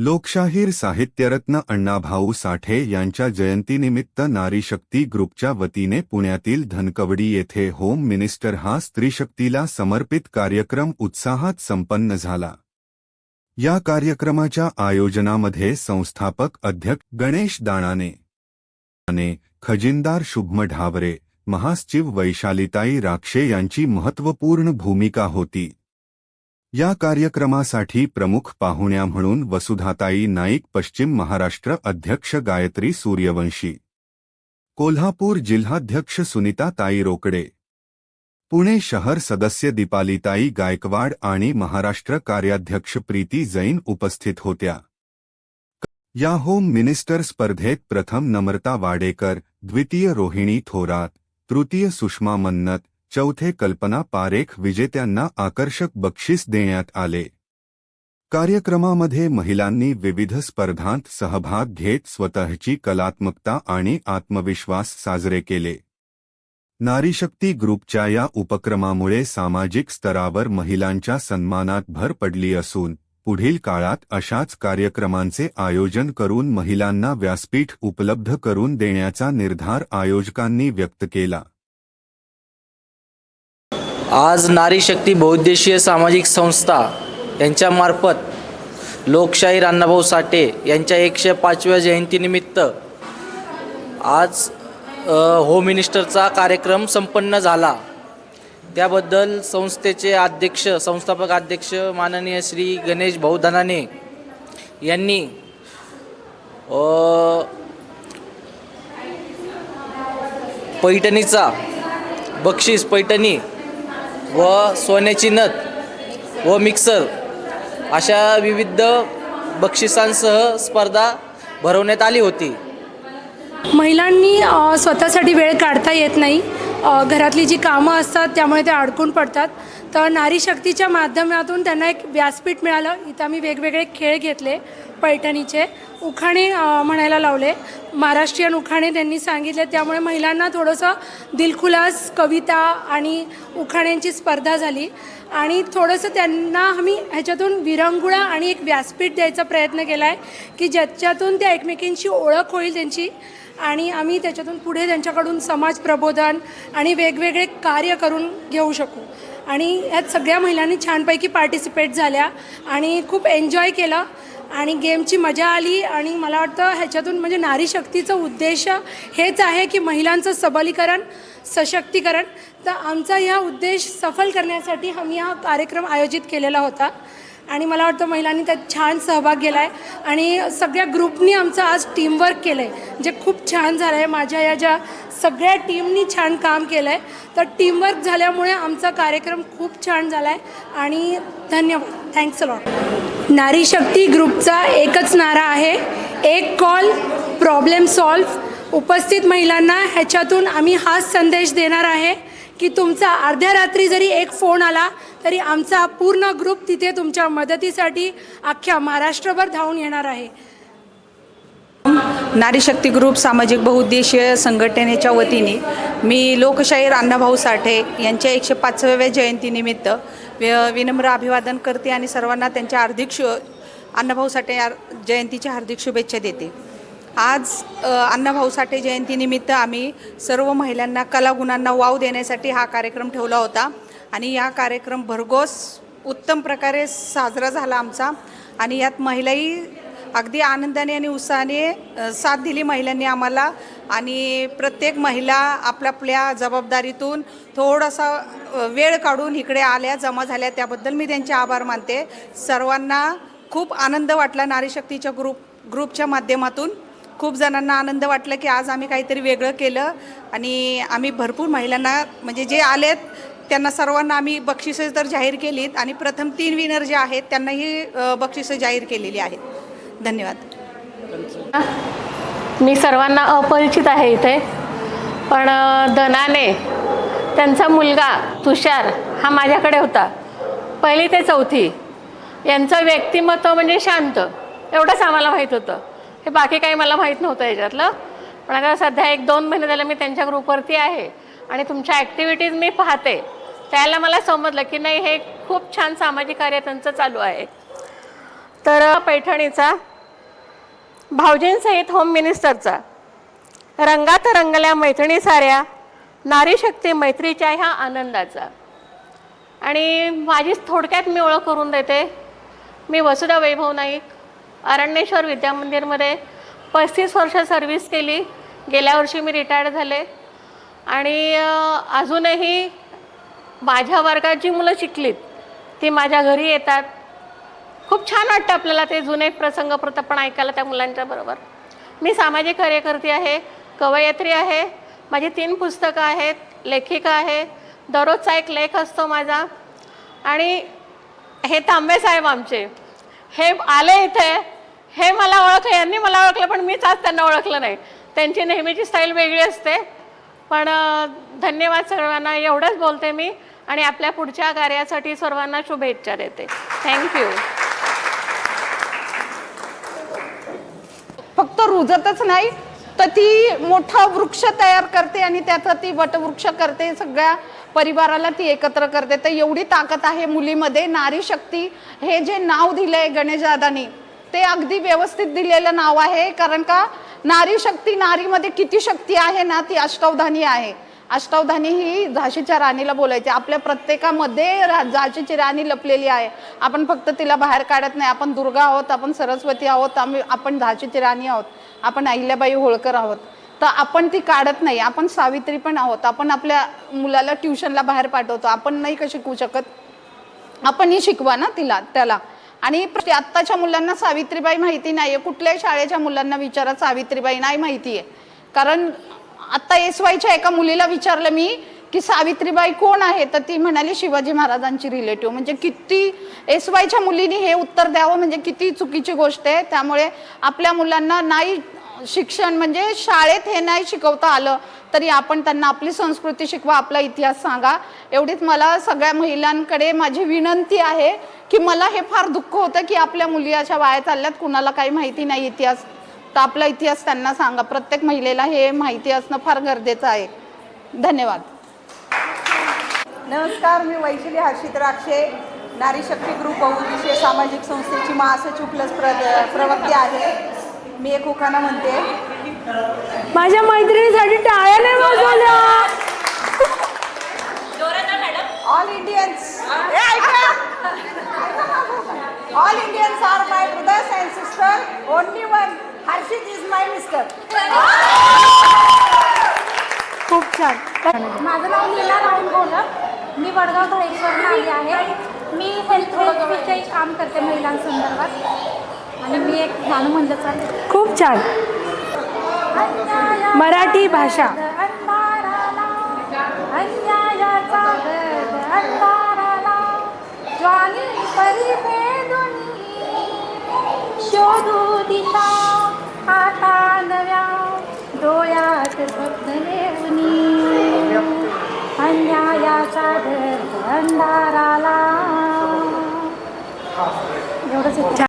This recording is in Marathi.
लोकशाहीर साहित्यरत्न अण्णाभाऊ साठे यांच्या जयंतीनिमित्त नारी शक्ती ग्रुपच्या वतीने पुण्यातील धनकवडी येथे होम मिनिस्टर हा स्त्रीशक्तीला समर्पित कार्यक्रम उत्साहात संपन्न झाला. या कार्यक्रमाच्या आयोजनामध्ये संस्थापक अध्यक्ष गणेश दाणाने खजिनदार शुभम ढावरे महासचिव वैशालीताई राक्षे यांची महत्त्वपूर्ण भूमिका होती. या कार्यक्रमासाठी प्रमुख पाहुण्या म्हणून वसुधाताई नाईक पश्चिम महाराष्ट्र अध्यक्ष गायत्री सूर्यवंशी. कोल्हापूर जिल्हाध्यक्ष सुनीताताई रोकडे. पुणे शहर सदस्य दीपालीताई गायकवाड आणि महाराष्ट्र कार्याध्यक्ष प्रीती जैन उपस्थित होत्या. या होम मिनिस्टर स्पर्धेत प्रथम नम्रता वाडेकर द्वितीय रोहिणी थोरात तृतीय सुषमा मन्नत चौथे कल्पना पारेख विजेत्यांना आकर्षक बक्षीस देण्यात आले. कार्यक्रमामध्ये महिलांनी विविध स्पर्धांत सहभाग घेत स्वतःची कलात्मकता आणि आत्मविश्वास साजरे केले. नारीशक्ती ग्रुपच्या या उपक्रमामुळे सामाजिक स्तरावर महिलांच्या सन्मानात भर पडली असून पुढील काळात अशाच कार्यक्रमांचे आयोजन करून महिलांना व्यासपीठ उपलब्ध करून देण्याचा निर्धार आयोजकांनी व्यक्त केला. आज नारी शक्ती बहुउद्देशीय सामाजिक संस्था यांच्यामार्फत लोकशाहीर अण्णाभाऊ साठे यांच्या एकशे पाचव्या जयंतीनिमित्त आज होम मिनिस्टरचा कार्यक्रम संपन्न झाला. त्याबद्दल संस्थेचे अध्यक्ष संस्थापक अध्यक्ष माननीय श्री गणेश भाऊ धनाने यांनी पैठणीचा बक्षीस पैठणी व सोन्याची नथ व मिक्सर अशा विविध बक्षिसांसह स्पर्धा भरवण्यात आली होती. महिलांनी स्वतःसाठी वेळ काढता येत नाही. घरातली जी कामं असतात त्यामुळे ते अडकून पडतात. तर नारी शक्तीच्या माध्यमातून त्यांना एक व्यासपीठ मिळालं. इथं आम्ही वेगवेगळे खेळ घेतले पैठणीचे. उखाणे म्हणायला लावले. महाराष्ट्रीयन उखाणे त्यांनी सांगितले. त्यामुळे महिलांना थोडंसं दिलखुलास कविता आणि उखाण्यांची स्पर्धा झाली. आणि थोडंसं त्यांना आम्ही ह्याच्यातून विरंगुळा आणि एक व्यासपीठ द्यायचा प्रयत्न केला आहे की ज्याच्यातून त्या एकमेकींची ओळख होईल त्यांची. आणि आम्ही त्याच्यातून पुढे त्यांच्याकडून समाज प्रबोधन आणि वेगवेगळे कार्य करून घेऊ शकू. आणि ह्यात सगळ्या महिलांनी छानपैकी पार्टिसिपेट झाल्या आणि खूप एन्जॉय केलं. आणि गेमची मजा आली आणि मला वाटतं ह्याच्यातून म्हणजे नारी शक्तीचं उद्देश हेच आहे की महिलांचं सबलीकरण सशक्तीकरण. तर आमचा ह्या उद्देश सफल करण्यासाठी आम्ही हा कार्यक्रम आयोजित केलेला होता. आणि मला वाटतं महिलांनी त्यात छान सहभाग केला आहे आणि सगळ्या ग्रुपनी आमचं आज टीमवर्क केलं आहे जे खूप छान झालं आहे माझ्या या ज्या सगळ्या टीमनी छान काम केलं आहे तर टीमवर्क झाल्यामुळे आमचा कार्यक्रम खूप छान झाला आहे आणि धन्यवाद. थँक्स लॉट नारी शक्ती ग्रुपचा एकच नारा आहे. एक कॉल प्रॉब्लेम सॉल्व उपस्थित महिलांना ह्याच्यातून आम्ही हाच संदेश देणार आहे. की तुमचा अर्ध्या रात्री जरी एक फोन आला तरी आमचा पूर्ण ग्रुप तिथे तुमच्या मदतीसाठी अख्ख्या महाराष्ट्रभर धावून येणार आहे. नारी शक्ती ग्रुप सामाजिक बहुउद्देशीय संघटनेच्या वतीने मी लोकशाहीर अण्णाभाऊ साठे यांच्या एकशे पाचव्या जयंतीनिमित्त विनम्र अभिवादन करते आणि सर्वांना त्यांच्या हार्दिक शु अण्णाभाऊ साठे यार- जयंतीच्या हार्दिक शुभेच्छा देते. आज अण्णाभाऊ साठे जयंतीनिमित्त आम्ही सर्व महिलांना कलागुणांना वाव देण्यासाठी हा कार्यक्रम ठेवला होता. आणि या कार्यक्रम भरघोस उत्तम प्रकारे साजरा झाला आमचा. आणि यात महिलाही अगदी आनंदाने आणि उत्साहाने साथ दिली महिलांनी आम्हाला. आणि प्रत्येक महिला आपल्या आपल्या जबाबदारीतून थोडासा वेळ काढून इकडे आल्या जमा झाल्या. त्याबद्दल मी त्यांचे आभार मानते. सर्वांना खूप आनंद वाटला नारीशक्तीच्या ग्रुप ग्रुपच्या माध्यमातून. खूप जणांना आनंद वाटला की आज आम्ही काहीतरी वेगळं केलं आणि आम्ही भरपूर महिलांना म्हणजे जे आलेत त्यांना सर्वांना आम्ही बक्षिसं तर जाहीर केलीत आणि प्रथम तीन विनर जे आहेत त्यांनाही बक्षिसं जाहीर केलेली आहेत. धन्यवाद. मी सर्वांना अपरिचित आहे इथे पण धनाने त्यांचा मुलगा तुषार हा माझ्याकडे होता. पहिली ते चौथी. यांचं व्यक्तिमत्व म्हणजे शांत. एवढंच आम्हाला माहीत होतं. हे बाकी काही मला माहीत नव्हतं याच्यातलं. पण आता सध्या एक दोन महिने झाले मी त्यांच्या ग्रुपवरती आहे आणि तुमच्या ॲक्टिव्हिटीज मी पाहते. त्याला मला समजलं की नाही हे खूप छान सामाजिक कार्य त्यांचं चालू आहे. तर पैठणीचा भाऊजींसहित होम मिनिस्टरचा रंगात रंगल्या मैत्रिणी साऱ्या नारी शक्ती मैत्रीच्या ह्या आनंदाचा. आणि माझी थोडक्यात मी ओळख करून देते. मी वसुधा वैभव नाईक अरण्येश्वर विद्यामंदिरमध्ये पस्तीस वर्ष सर्व्हिस केली. गेल्या वर्षी मी रिटायर्ड झाले. आणि अजूनही माझ्या वर्गात जी मुलं शिकलीत ती माझ्या घरी येतात. खूप छान वाटतं आपल्याला ते जुने प्रसंग प्रत पण ऐकायला त्या मुलांच्या बरोबर. मी सामाजिक कार्यकर्ती आहे कवयित्री आहे माझी तीन पुस्तकं आहेत लेखिका आहे. दररोजचा एक लेख असतो माझा. आणि हे तांबे साहेब आमचे. हे आले इथे हे मला ओळखलं यांनी मला ओळखलं पण मीच आज त्यांना ओळखलं नाही. त्यांची नेहमीची स्टाईल वेगळी असते. पण धन्यवाद सर्वांना एवढंच बोलते मी. आणि आपल्या पुढच्या कार्यासाठी सर्वांना शुभेच्छा देते. थँक्यू फक्त रुजतच नाही तर ती मोठा वृक्ष तयार करते आणि त्याचा ती वटवृक्ष करते सगळ्या परिवाराला ती एकत्र करते. तर एवढी ताकद आहे मुलीमध्ये नारी शक्ती हे जे नाव दिलंय गणेशदादांनी ते अगदी व्यवस्थित दिलेलं नाव आहे कारण का नारी शक्ती नारीमध्ये किती शक्ती आहे ना ती अष्टावधानी आहे. अष्टावधानी ही झाशीच्या राणीला बोलायची. आपल्या प्रत्येकामध्ये रा- झाशीची राणी लपलेली आहे. आपण फक्त तिला बाहेर काढत नाही. आपण दुर्गा आहोत आपण सरस्वती आहोत आम्ही आपण झाशीची राणी आहोत. आपण अहिल्याबाई होळकर आहोत. तर आपण ती काढत नाही. आपण सावित्री पण आहोत. आपण आपल्या मुलाला ट्युशनला बाहेर पाठवतो. आपण नाही का शिकवू शकत? आपणही शिकवा ना तिला त्याला. आणि प्र- आत्ताच्या मुलांना सावित्रीबाई माहिती नाही आहे कुठल्याही शाळेच्या मुलांना विचारा सावित्रीबाई नाही माहिती आहे कारण आत्ता एस वायच्या एका मुलीला विचारलं मी की सावित्रीबाई कोण आहे? तर ती म्हणाली शिवाजी महाराजांची रिलेटिव्ह म्हणजे किती एस वायच्या मुलीने हे उत्तर द्यावं? म्हणजे किती चुकीची गोष्ट आहे. त्यामुळे आपल्या मुलांना नाही शिक्षण म्हणजे शाळेत हे नाही शिकवता आलं तरी आपण त्यांना आपली संस्कृती शिकवा आपला इतिहास सांगा. एवढीच मला सगळ्या महिलांकडे माझी विनंती आहे. की मला हे फार दुःख होतं की आपल्या मुली अशा वाया चालल्यात कुणाला काही माहिती नाही इतिहास. तर आपला इतिहास त्यांना सांगा. प्रत्येक महिलेला हे माहिती असणं फार गरजेचं आहे. धन्यवाद. नमस्कार मी वैशिली हर्षित राक्षे. नारी शक्ती ग्रुप बहुउद्देशीय सामाजिक संस्थेची महासचिव प्लस प्र प्रवक्ते आहे. मी एक उखाणा म्हणते. माझ्या मैत्रिणीसाठी टाळ्या नाही वाजवल्या. All Indians all Indians are my sister only one Harshit is my mister खूप छान. माझं नाव लीला राहुल गोलक मी वडगाव दहेश्वरून आली आहे. मी हेल्थ हेल्थविषयी काम करते महिलांसंदर्भात. आणि मी एक गाणं म्हणलं चालेल खूप छान. मराठी भाषा. ज्वाली परी शोधू दिशा आता नव्या डोळ्यात स्वप्न लेवनी अन्यायाचा धर अंधाराला. एवढंच